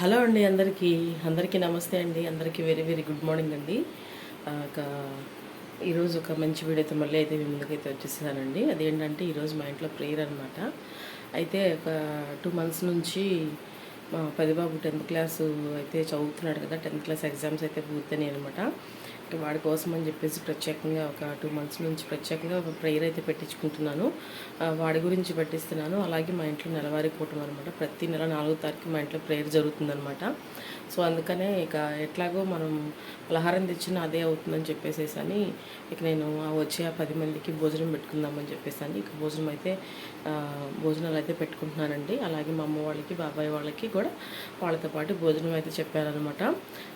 Hello అండి అందరికీ అందరికీ నమస్తే అండి. అందరికీ వెరీ వెరీ గుడ్ మార్నింగ్ అండి. ఒక ఈరోజు ఒక మంచి వీడియోతో మళ్ళీ అయితే మీ ముందుకైతే వచ్చేసానండి. అదేంటంటే ఈరోజు మా ఇంట్లో ప్రేయర్ అనమాట అయితే ఒక టూ మంత్స్ నుంచి మా పదిబాబు టెన్త్ క్లాస్ అయితే చదువుతున్నాడు కదా టెన్త్ క్లాస్ ఎగ్జామ్స్ అయితే పూర్తయినాయి అనమాట వాడి కోసం అని చెప్పేసి ప్రత్యేకంగా ఒక టూ మంత్స్ నుంచి ప్రత్యేకంగా ఒక ప్రేయర్ అయితే పెట్టించుకుంటున్నాను. వాడి గురించి పెట్టిస్తున్నాను. అలాగే మా ఇంట్లో నెలవారీ కూటమి అనమాట ప్రతి నెల నాలుగో తారీఖు మా ఇంట్లో ప్రేయర్ జరుగుతుందనమాట సో అందుకనే ఇక ఎట్లాగో మనం పలహారం తెచ్చినా అదే అవుతుందని చెప్పేసేసి అని ఇక నేను వచ్చే ఆ పది మందికి భోజనం పెట్టుకుందామని చెప్పేసి అని ఇక భోజనం అయితే భోజనాలు అయితే పెట్టుకుంటున్నానండి. అలాగే మా అమ్మ వాళ్ళకి బాబాయ్ వాళ్ళకి కూడా వాళ్ళతో పాటు భోజనం అయితే చెప్పారనమాట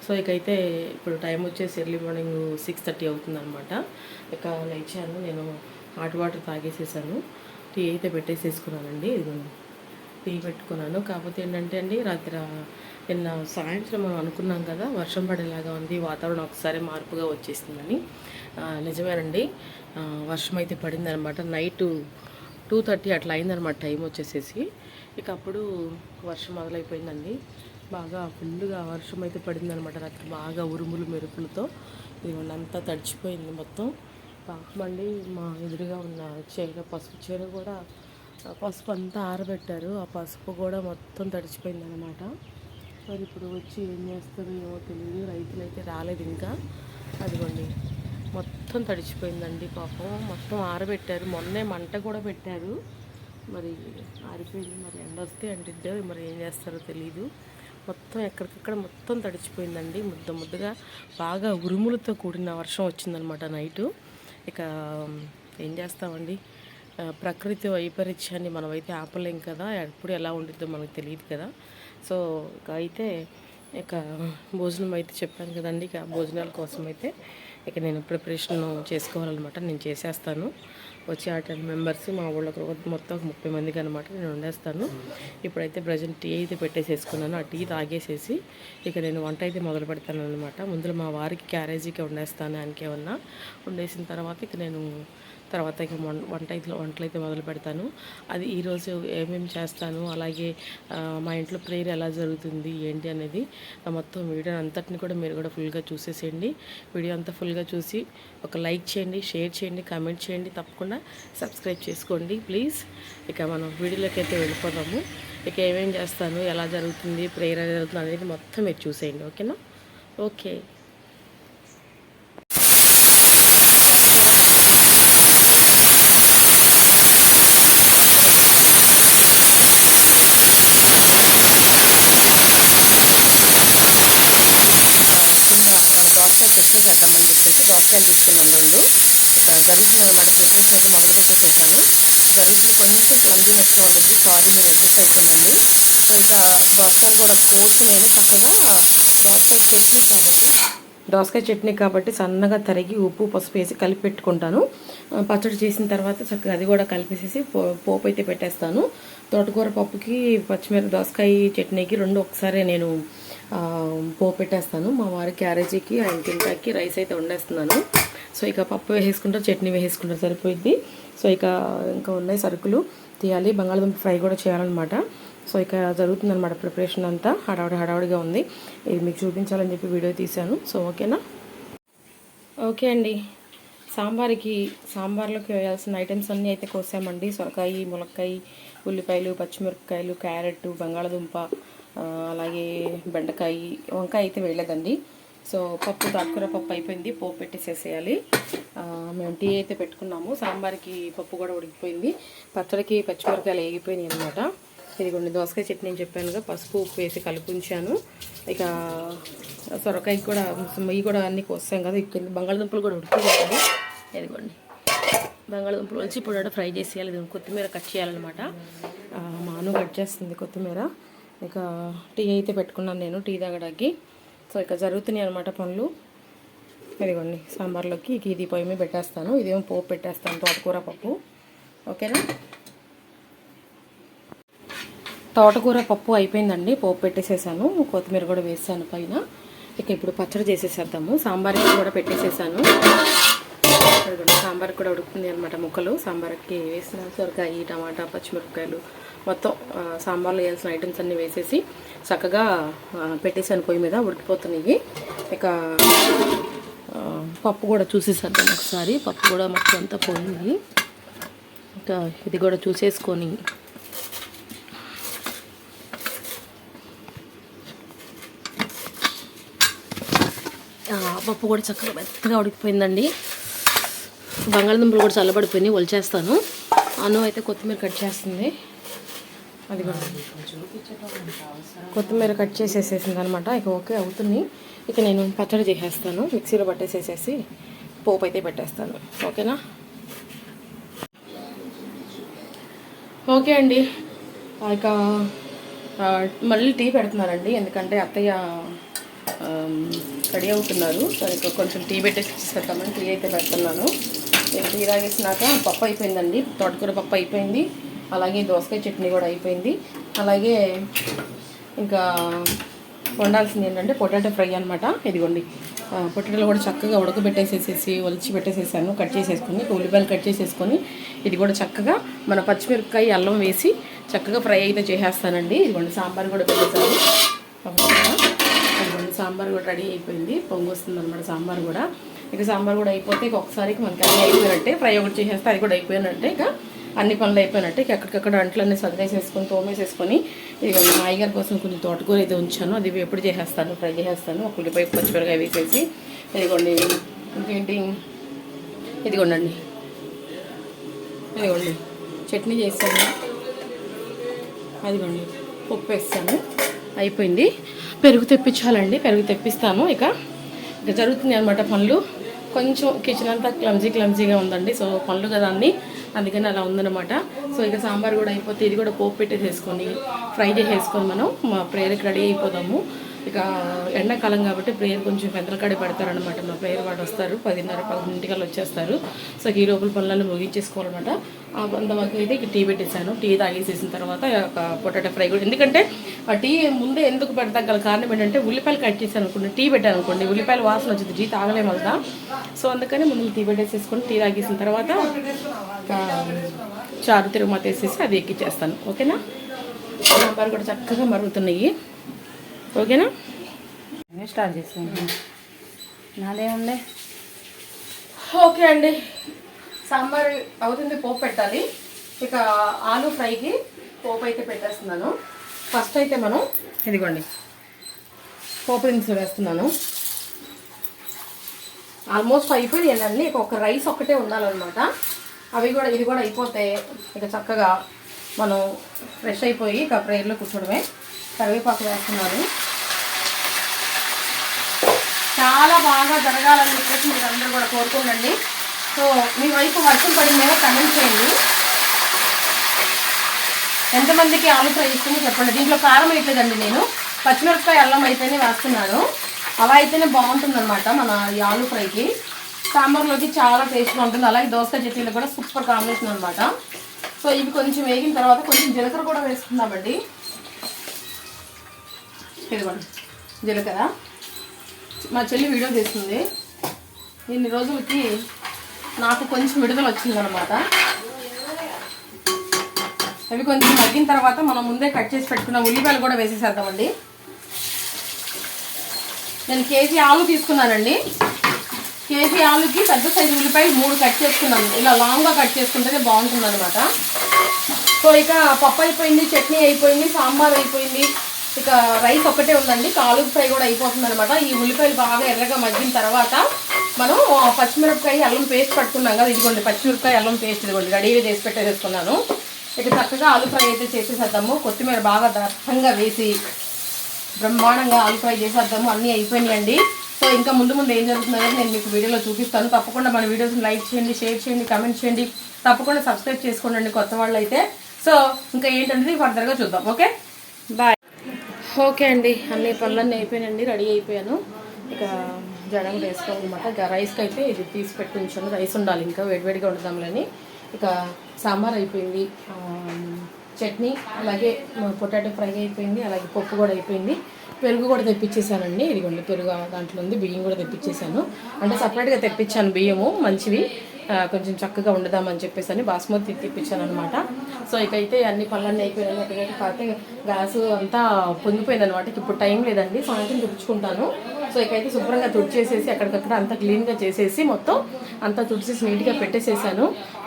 సో ఇకైతే ఇప్పుడు టైం వచ్చేసి ఎర్లీ మార్నింగ్ సిక్స్ థర్టీ అవుతుందనమాట ఇక లేచాను నేను హాట్ వాటర్ తాగేసేసాను. టీ అయితే పెట్టేసేసుకున్నానండి. టీ పెట్టుకున్నాను. కాకపోతే ఏంటంటే అండి రాత్రి నిన్న సాయంత్రం మనం అనుకున్నాం కదా వర్షం పడేలాగా ఉంది వాతావరణం ఒకసారి మార్పుగా వచ్చేసిందని. నిజమేనండి. వర్షం అయితే పడిందనమాట నైటు టూ థర్టీ అట్లా అయిందనమాట టైం వచ్చేసేసి. ఇక అప్పుడు వర్షం మొదలైపోయిందండి. బాగా ఫుల్గా వర్షం అయితే పడిందనమాట రాత్రి. బాగా ఉరుములు మెరుపులతో ఇదిగోండి అంతా తడిచిపోయింది మొత్తం. పాపం మా ఎదురుగా ఉన్న చీర పసుపు చీర కూడా పసుపు అంతా ఆరబెట్టారు. ఆ పసుపు కూడా మొత్తం తడిచిపోయింది అనమాట మరి ఇప్పుడు వచ్చి ఏం చేస్తారో ఏమో తెలియదు రైతులు అయితే రాలేదు ఇంకా. అదిగోండి. మొత్తం తడిచిపోయిందండి పాపం. మొత్తం ఆరబెట్టారు. మొన్నే మంట కూడా పెట్టారు. మరి ఆరిపోయింది. మరి ఎండ వస్తే అంటిద్దో మరి ఏం చేస్తారో తెలియదు మొత్తం ఎక్కడికక్కడ మొత్తం తడిచిపోయిందండి. ముద్ద ముద్దగా బాగా ఉరుములతో కూడిన వర్షం వచ్చిందనమాట నైటు. ఇక ఏం చేస్తామండి? ప్రకృతి వైపరీత్యాన్ని మనమైతే ఆపలేం కదా? ఎప్పుడు ఎలా ఉండిద్దో మనకు తెలియదు కదా. సో ఇక అయితే ఇక భోజనం అయితే చెప్పాను కదండి ఇక భోజనాల కోసం అయితే ఇక నేను ప్రిపరేషన్ చేసుకోవాలన్నమాట నేను చేసేస్తాను. వచ్చి ఆ టెన్ మెంబర్స్ మా ఊళ్ళో మొత్తం ఒక ముప్పై మందికి అనమాట నేను వండేస్తాను. ఇప్పుడైతే ప్రజెంట్ టీ అయితే పెట్టేసేసుకున్నాను. ఆ టీ తాగేసేసి ఇక నేను వంట అయితే మొదలు పెడతాను అనమాట ముందులో మా వారికి క్యారేజీకి వండేస్తాను ఆయనకేమన్నా. వండేసిన తర్వాత ఇక నేను తర్వాత ఇక వం- వంట అయితే వంటలు అయితే మొదలు పెడతాను. అది ఈరోజు ఏమేమి చేస్తాను అలాగే మా ఇంట్లో ప్రేయర్ ఎలా జరుగుతుంది ఏంటి అనేది మొత్తం వీడియో అంతటిని కూడా మీరు కూడా ఫుల్గా చూసేసేయండి. వీడియో అంతా ఫుల్గా చూసి ఒక లైక్ చేయండి షేర్ చేయండి కామెంట్ చేయండి తప్పకుండా సబ్స్క్రైబ్ చేసుకోండి ప్లీజ్. ఇక మనం వీడియోలోకి అయితే వెళ్ళిపోదాము. ఇక ఏమేమి చేస్తాను ఎలా జరుగుతుంది ప్రేయర్ ఎలా జరుగుతుంది అనేది మొత్తం మీరు చూసేయండి ఓకేనా? ఓకే. దోసకాయ చట్నీ చెప్పేసి దోసకాయలు తీసుకున్నాను రెండు. ఇక జరుగుతుంది అనమాట ప్రిపరేషన్ అయితే మొదలు పెట్టేసేసాను జరుగుతుంది కొంచెం క్లంజింగ్ ఎక్కువ ఉంటుంది సారీ మీరు అడ్జస్ట్ అయిపోయిందండి సో ఇక దోసకాయలు కూడా కోసి నేను చక్కగా దోసకాయ చట్నీ కాబట్టి దోసకాయ చట్నీ కాబట్టి సన్నగా తరిగి ఉప్పు పసుపు వేసి కలిపి పెట్టుకుంటాను. పచ్చడి చేసిన తర్వాత చక్కగా అది కూడా కలిపేసేసి పో పోపు అయితే పెట్టేస్తాను. తోటకూర పప్పుకి పచ్చిమిరప దోసకాయ చట్నీకి రెండు ఒకసారి నేను ఆ, పోపు పెట్టేస్తాను. మా వారి క్యారేజీకి ఆయన తింటాకి రైస్ అయితే వండేస్తున్నాను. సో ఇక పప్పు వేసేసుకుంటారు చట్నీ వేసేసుకుంటారు సరిపోయింది. సో ఇక ఇంకా ఉన్నాయి సరుకులు తీయాలి. బంగాళదుంప ఫ్రై కూడా చేయాలన్నమాట. సో ఇక జరుగుతుందన్నమాట ప్రిపరేషన్ అంతా. హడావుడి హడావుడిగా ఉంది. ఇది మీకు చూపించాలని చెప్పి వీడియో తీశాను. సో ఓకేనా? ఓకే అండి. సాంబార్కి సాంబార్లోకి వేయాల్సిన ఐటమ్స్ అన్నీ అయితే కోసామండి. సొరకాయ ములక్కాయ ఉల్లిపాయలు పచ్చిమిరపకాయలు క్యారెట్ బంగాళదుంప అలాగే బెండకాయ వంకాయ అయితే వేయలేదండి. సో పప్పు తక్కువ పప్పు అయిపోయింది. పోపు పెట్టేసేసేయాలి. మేము టీ అయితే పెట్టుకున్నాము. సాంబార్కి పప్పు కూడా ఉడికిపోయింది. పచ్చడికి పచ్చిమిరపకాయలు వేగిపోయినాయి అనమాట ఇదిగోండి దోసకాయ చట్నీ అని చెప్పానుగా పసుపు ఉప్పు వేసి కలిపి ఉంచాను ఇక సొరకాయ కూడా ఇవి కూడా అన్నీ కోస్తాం కదా ఇక్కడ బంగాళదుంపలు కూడా ఉడికిపోయింది ఇదిగోండి. బంగాళదుంపలు వచ్చి ఇప్పుడు ఫ్రై చేసేయాలి. కొత్తిమీర కట్ చేయాలన్నమాట. మాను కట్ చేస్తుంది కొత్తిమీర. ఇక టీ అయితే పెట్టుకున్నాను నేను టీ తాగడానికి. సో ఇక జరుగుతున్నాయి అనమాట పనులు. ఇదిగోండి సాంబార్లోకి ఇది పొయ్యి మీద పెట్టేస్తాను. ఇదేమో పోపు పెట్టేస్తాను తోటకూర పప్పు. ఓకేనా? తోటకూర పప్పు అయిపోయిందండి పోపు పెట్టేసేసాను. కొత్తిమీర కూడా వేసాను పైన. ఇక ఇప్పుడు పచ్చడి చేసేసేద్దాము. సాంబార్కి కూడా పెట్టేసేసాను. ఇదిగోండి సాంబార్ కూడా ఉడుకుతుంది అనమాట ముక్కలు. సాంబార్కి వేసిన సొరకాయ టమాటా పచ్చిమిరపకాయలు మొత్తం సాంబార్లో వేయాల్సిన ఐటమ్స్ అన్నీ వేసేసి చక్కగా పెట్టేసాను పొయ్యి మీద ఉడికిపోతున్నాయి. ఇక పప్పు కూడా చూసేసేద్దాం ఒకసారి. పప్పు కూడా మొత్తం అంతా పోయింది ఇంకా ఇది కూడా చూసేసుకొని పప్పు కూడా చక్కగా మెత్తగా ఉడికిపోయిందండి. బంగాళదుంపలు కూడా చల్లబడిపోయినాయి ఒలిచేస్తాను. అను అయితే కొత్తిమీర కట్ చేస్తుంది. అది కూడా కొత్తిమీర కట్ చేసేసేసింది అనమాట ఇక ఓకే అవుతుంది. ఇక నేను పచ్చడి చేసేస్తాను. మిక్సీలో పట్టేసేసేసి పోపు అయితే పెట్టేస్తాను. ఓకేనా? ఓకే అండి. ఇక మళ్ళీ టీ పెడుతున్నారండి. ఎందుకంటే అత్తయ్య రెడీ అవుతున్నారు. సో ఇక కొంచెం టీ పెట్టేసి పెడతామని టీ అయితే పెడుతున్నాను. ఇక టీ తాగేసినాక పప్పు అయిపోయిందండి. తోటకూర పప్పు అయిపోయింది. అలాగే దోసకాయ చట్నీ కూడా అయిపోయింది. అలాగే ఇంకా వండాల్సింది ఏంటంటే పొటాటో ఫ్రై అనమాట ఇదిగోండి. పొటాటోలు కూడా చక్కగా ఉడకబెట్టేసేసేసి ఒలిచి పెట్టేసేసాను. కట్ చేసేసుకుని ఉల్లిపాయలు కట్ చేసేసుకొని ఇది కూడా చక్కగా మన పచ్చిమిరపకాయ అల్లం వేసి చక్కగా ఫ్రై అయితే చేసేస్తానండి. ఇదిగోండి సాంబార్ కూడా పెట్టేసాను ఇదిగోండి సాంబార్ కూడా రెడీ అయిపోయింది. పొంగు వస్తుంది అనమాట సాంబార్ కూడా. ఇక సాంబార్ కూడా అయిపోతే ఇక ఒకసారికి మనకి అన్నీ అయిపోయినట్టే ఫ్రై ఒకటి చేసేస్తే అది కూడా అయిపోయినట్టే ఇక అన్ని పనులు అయిపోయినట్టే ఇక అక్కడికక్కడ అంట్లన్నీ సర్దేసేసుకొని తోమేసేసుకొని ఇక మా అయ్యగారి కోసం కొంచెం తోటకూర అయితే ఉంచాను. అది ఎప్పుడు చేసేస్తాను ఫ్రై చేసేస్తాను. ఒక ఉల్లిపాయ పచ్చిమిరకాయ వేసేసి ఇదిగోండి ఇంకేంటి? ఇదిగోండి ఇదిగోండి చట్నీ చేస్తాను. అదిగోండి ఉప్పు వేస్తాను. అయిపోయింది. పెరుగు తెప్పించాలండి పెరుగు తెప్పిస్తాను ఇక. ఇక జరుగుతుంది అనమాట పనులు. కొంచెం కిచెన్ అంతా క్లమ్జీ క్లమ్జీగా ఉందండి. సో పనులు కదా అన్ని. అందుకని అలా ఉందన్నమాట. సో ఇక సాంబార్ కూడా అయిపోతే ఇది కూడా పోపు పెట్టేసేసుకొని ఫ్రై చేసేసుకొని మనం మా ప్రేయర్కి రెడీ అయిపోదాము. ఇక ఎండాకాలం కాబట్టి ప్రేయర్ కొంచెం పెద్దల కాడ పెడతారనమాట మా ప్రేయర్ వాడు వస్తారు పదిన్నర పదకొండింటికల్లా వచ్చేస్తారు. సో ఈ లోపల పనులను ముగించేసుకోవాలన్నమాట. ఆ అంతవరకు అయితే ఇక టీ పెట్టేశాను. టీ తాగేసేసిన తర్వాత పొటాటో ఫ్రై కూడా. ఎందుకంటే ఆ టీ ముందే ఎందుకు పెడతాం గల కారణం ఏంటంటే ఉల్లిపాయలు కట్ చేశాను అనుకోండి టీ పెట్టాను అనుకోండి ఉల్లిపాయలు వాసన వచ్చింది టీ తాగలేము కదా సో అందుకని ముందు టీ పెట్టేసేసుకొని టీ తాగేసిన తర్వాత చారు తిరుమత వేసేసి అది ఎక్కిచ్చేస్తాను. ఓకేనా? సాంబార్ కూడా చక్కగా మరుగుతున్నాయి. ఓకేనా? స్టార్ట్ చేసాను నాదేముంది ఓకే అండి. సాంబార్ అవుతుంది పోపు పెట్టాలి. ఇక ఆలు ఫ్రైకి పోపు అయితే పెట్టేస్తున్నాను. ఫస్ట్ అయితే మనం ఇదిగోండి పోపు దినుసులు వేస్తున్నాను. ఆల్మోస్ట్ అన్నీ ఇక ఒక రైస్ ఒక్కటే ఉండాలన్నమాట. అవి కూడా ఇది కూడా అయిపోతే ఇక చక్కగా మనం ఫ్రెష్ అయిపోయి ఇక ప్రేయర్లో కూర్చోవడమే కరివేపాకు వేస్తున్నాను చాలా బాగా జరగాలని చెప్పేసి మీరు అందరూ కూడా కోరుకోండి. సో మీ వైపు వర్షం పడిందేమో కమెంట్ చేయండి. ఎంతమందికి ఆలు ఫ్రై ఇస్తుందో చెప్పండి. దీంట్లో కారం వేయట్లేదండి నేను. పచ్చిమిరపకాయ అల్లం అయితేనే వేస్తున్నాను. అలా అయితేనే బాగుంటుందన్నమాట మన ఈ ఆలు ఫ్రైకి. సాంబార్లోకి చాలా టేస్ట్గా ఉంటుంది. అలాగే దోసకాయ చట్నీలో కూడా సూపర్ కాంబినేషన్ అనమాట సో ఇవి కొంచెం వేగిన తర్వాత కొంచెం జీలకర్ర కూడా వేసుకుందామండి. ఇదిగోండి జీలకర్ర మా చెల్లి వీడియో తీస్తుంది. ఇన్ని రోజులకి నాకు కొంచెం విడుదల వచ్చిందనమాట అవి కొంచెం మగ్గిన తర్వాత మనం ముందే కట్ చేసి పెట్టుకున్న ఉల్లిపాయలు కూడా వేసేసేద్దామండి. నేను కేజీ ఆలు తీసుకున్నానండి. కేజీ ఆలుకి పెద్ద సైజు ఉల్లిపాయలు మూడు కట్ చేసుకున్నాను ఇలా లాంగ్గా కట్ చేసుకుంటేనే బాగుంటుంది అనమాట సో ఇక పప్పు అయిపోయింది చట్నీ అయిపోయింది సాంబార్ అయిపోయింది. ఇక రైస్ ఒక్కటే ఉందండి. కాలు ఫ్రై కూడా అయిపోతుంది అనమాట ఈ ఉల్లిపాయలు బాగా ఎర్రగా మగ్గిన తర్వాత మనం పచ్చిమిరపకాయ అల్లం పేస్ట్ పట్టుకున్నాం కదా ఇదిగోండి పచ్చిమిరపకాయ అల్లం పేస్ట్ ఇదిగోండి రెడీగా చేసి పెట్టేసేసుకున్నాను. ఇక చక్కగా ఆలు ఫ్రై అయితే చేసేసేద్దాము. కొత్తిమీర బాగా దట్టంగా వేసి బ్రహ్మాండంగా ఆలు ఫ్రై చేసేద్దాము. అన్నీ అయిపోయినాయండి. సో ఇంకా ముందు ముందు ఏం జరుగుతుందో నేను మీకు వీడియోలో చూపిస్తాను. తప్పకుండా మన వీడియోస్ని లైక్ చేయండి షేర్ చేయండి కమెంట్ చేయండి. తప్పకుండా సబ్స్క్రైబ్ చేసుకోండి కొత్త వాళ్ళు అయితే సో ఇంకా ఏంటంటే ఫర్దర్గా చూద్దాం. ఓకే? బాయ్. ఓకే అండి. అన్ని పనులన్నీ అయిపోయానండి రెడీ అయిపోయాను. ఇక జడం వేసుకోవాలన్నమాట ఇక రైస్కి అయితే ఇది తీసి పెట్టి ఉంచాను. రైస్ ఉండాలి ఇంకా. వేడివేడిగా వండుదాంలని ఇక సాంబార్ అయిపోయింది. చట్నీ అలాగే పొటాటో ఫ్రై అయిపోయింది. అలాగే పప్పు కూడా అయిపోయింది. పెరుగు కూడా తెప్పించేసానండి ఇదిగోండి పెరుగు దాంట్లో ఉంది. బియ్యం కూడా తెప్పించేసాను అంటే సపరేట్గా తెప్పించాను బియ్యము మంచివి. కొంచెం చక్కగా ఉండదామని చెప్పేసి అని బాస్మతి తిప్పించాను అనమాట సో ఇక అయితే అన్ని పనులన్నీ అయిపోయినాయి. ఒకటి కాకపోతే గ్యాస్ అంతా పొంగిపోయింది అనమాట ఇప్పుడు టైం లేదండి. సాయంత్రం తుడుచుకుంటాను. సో ఇకైతే శుభ్రంగా తుడిచేసేసి అక్కడికక్కడ అంతా క్లీన్గా చేసేసి మొత్తం అంతా తుడిచేసి నీట్గా పెట్టేసేసాను.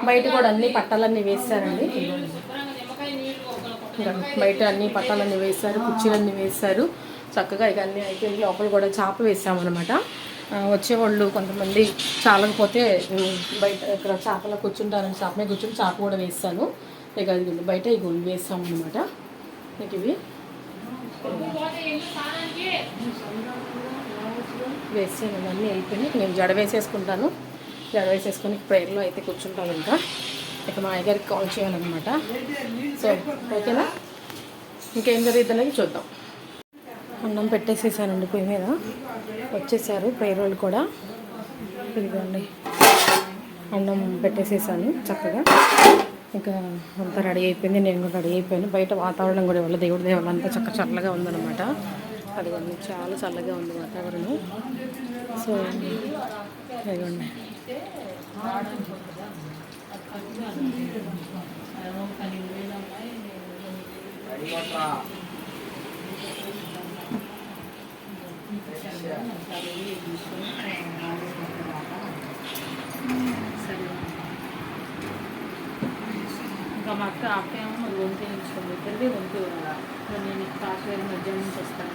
బయట కూడా అన్ని పట్టాలన్నీ వేసారండి బయట అన్ని పట్టాలన్నీ వేశారు కుర్చీలన్నీ వేశారు. చక్కగా ఇక అన్నీ అయిపోయింది. లోపల కూడా చాప వేసామన్నమాట. వచ్చేవాళ్ళు కొంతమంది చాలకపోతే బయట ఇక్కడ చేపలో కూర్చుంటారని చేప మీద కూర్చుని చాప కూడా వేస్తాను. ఇక అది బయట ఇక వేస్తామన్నమాట ఇక ఇవి వేసాను అన్నీ అయిపోయినాయి. నేను జడ వేసేసుకుంటాను. జడ వేసేసుకొని ప్రేయర్లో అయితే కూర్చుంటాను ఇంకా. ఇక మా అయ్యగారికి కాల్ చేయాలన్నమాట. సో ఓకేనా? ఇంకేం జరుగుతుందని చూద్దాం. అన్నం పెట్టేసేసానండి పొయ్యి మీద. వచ్చేసారు ప్రేయర్ కూడా. ఇదిగోండి. అన్నం పెట్టేసేసాను చక్కగా. ఇంకా అంతా రెడీ అయిపోయింది నేను కూడా రెడీ అయిపోయాను. బయట వాతావరణం కూడా వల్ల దేవుడి దేవాలంతా అంతా చక్క చల్లగా ఉందన్నమాట. అదిగోండి చాలా చల్లగా ఉంది వాతావరణం. సో అదిగోండి ఇంకా మా అక్క అక్క ఏమో మరి వంతి ఉంచుకోండి ఇద్దరిది వంతి మరి నేను కాసు వేరే మధ్యాహ్నం నుంచి వస్తాను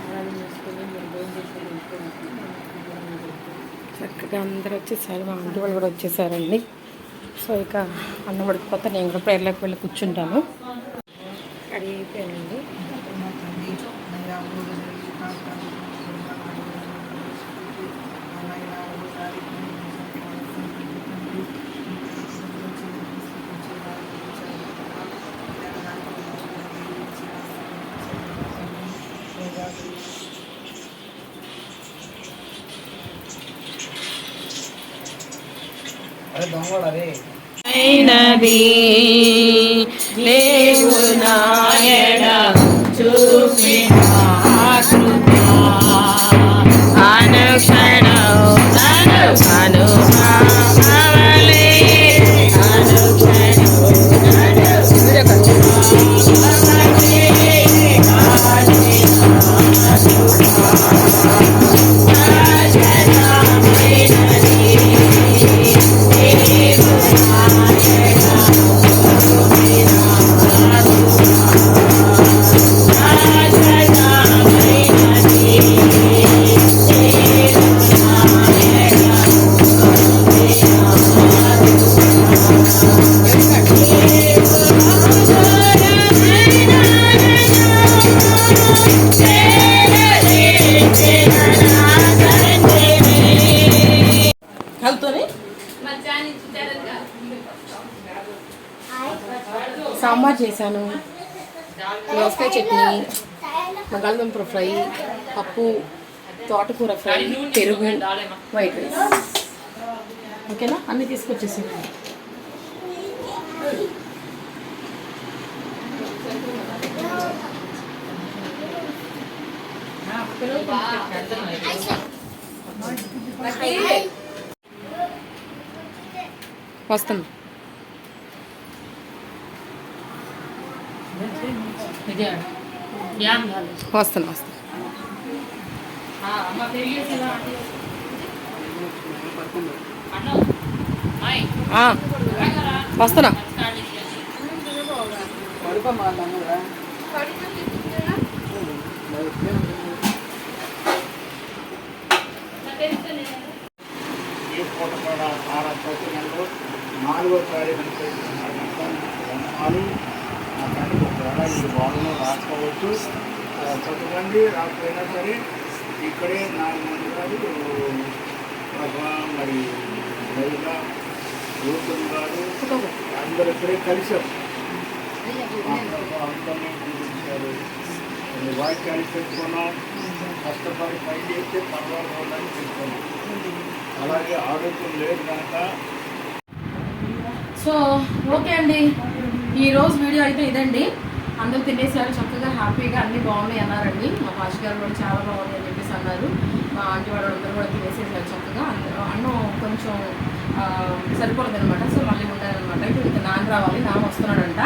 ఆరాధన చేసుకొని మీరు భోజనం చేసి చక్కగా అందరూ వచ్చేసారు. మా ఆంటీ వాళ్ళు కూడా వచ్చేసారండి. సో ఇక అన్న పడిపోతే నేను కూడా ప్రేయర్లోకి వెళ్ళి కూర్చుంటాను. రెడీ అయిపోయానండి. নবী লে చేశాను. దోసకాయ చట్నీ బంగాళదుంప ఫ్రై పప్పు తోటకూర ఫ్రై పెరుగు వైట్ రైస్. ఓకేనా? అన్నీ తీసుకొచ్చేసి వస్తాను వస్తాను వస్తాను. అమ్మ పెరిగేసి అన్నం. హాయ్ ఆ, వస్తున్నా. నాలుగో తారీఖు ద్వారా ఆ ఈ రాసుకోవచ్చు. చదవండి రాకపోయినా సరే ఇక్కడే నాలుగు మంది గారు మరి లలిత రూపం గారు అందరూ ఇక్కడే కలిశారు. అందరినీ పూజించారు వాక్యాలు పెట్టుకున్నాం. కష్టపడి పై చేస్తే పర్వాలని పెట్టుకున్నాం. అలాగే ఆరోగ్యం లేదు కనుక సో ఓకే అండి. ఈరోజు వీడియో అయితే ఇదండి. అందరూ తినేసారు చక్కగా హ్యాపీగా అన్నీ బాగున్నాయి అన్నారండి. మా పాష్ గారు కూడా చాలా బాగుంది అని చెప్పేసి అన్నారు. మా ఆంటీ వాళ్ళు అందరూ కూడా తినేసేసారు చక్కగా. అందరూ అన్నం కొంచెం సరిపోలేదు అనమాట సో మళ్ళీ ఉండాలన్నమాట. ఇప్పుడు ఇంకా నాన్న రావాలి. నాన్న వస్తున్నాడంట.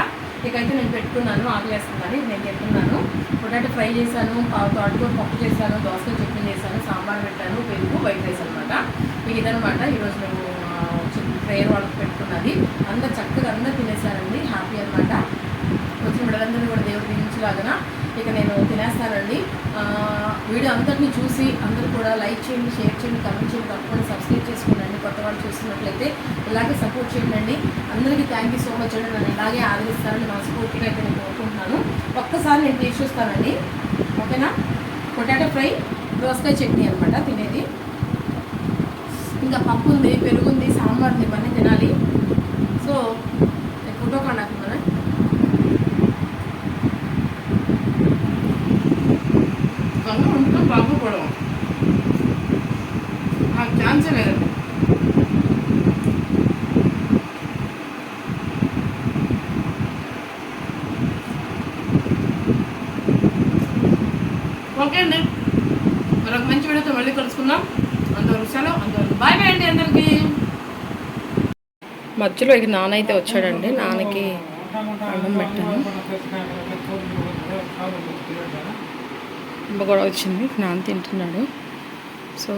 ఇకైతే నేను పెట్టుకున్నాను ఆకలేస్తున్నాను నేను తింటున్నాను. పొటాటో ఫ్రై చేశాను పావు తోటకూర పప్పు చేశాను దోసకాయ చట్నీ చేశాను సాంబార్ పెట్టాను పెరుగు వైట్ రైస్ అనమాట ఇక ఇదనమాట ఈరోజు మేము ప్రేయర్ వాళ్ళకి పెట్టుకున్నది. అందరు చక్కగా అందరు తినేసారండి. హ్యాపీ అనమాట వచ్చిన బిడ్డలందరినీ కూడా దేవుడు దీవించలాగన ఇక నేను తినేస్తానండి. వీడియో అంతటిని చూసి అందరూ కూడా లైక్ చేయండి షేర్ చేయండి కమెంట్ చేయండి తప్పకుండా సబ్స్క్రైబ్ చేసుకోండి. కొత్త వాళ్ళు చూస్తున్నట్లయితే ఇలాగే సపోర్ట్ చేయండి. అందరికీ థ్యాంక్ యూ సో మచ్ అండి. నన్ను ఇలాగే ఆదరిస్తారని మనస్ఫూర్తిగా అయితే నేను కోరుకుంటున్నాను. ఒక్కసారి నేను టేస్ట్ చూస్తానండి. ఓకేనా? పొటాటో ఫ్రై దోసకాయ చట్నీ అనమాట తినేది. ఇంకా పప్పు ఉంది పెరుగు ఉంది సాంబార్ ఉంది ఇవన్నీ తినాలి. సో నేను ఫోటో నాకు కదా వంగ వండుతాం బాగోపోవడం నాకు ఛాన్సే లేదండి ఓకే అండి. మరొక మంచి వీడియోతో మళ్ళీ కలుసుకుందాం. అంతవరకు సెలవు అంతవరకు బాయ్ బాయ్ అండి అందరికీ. మధ్యలో ఇక నాన్న అయితే వచ్చాడండి. నాన్నకి అన్నం పెట్టాను. గొడవ వచ్చింది. నాన్న తింటున్నాడు. సో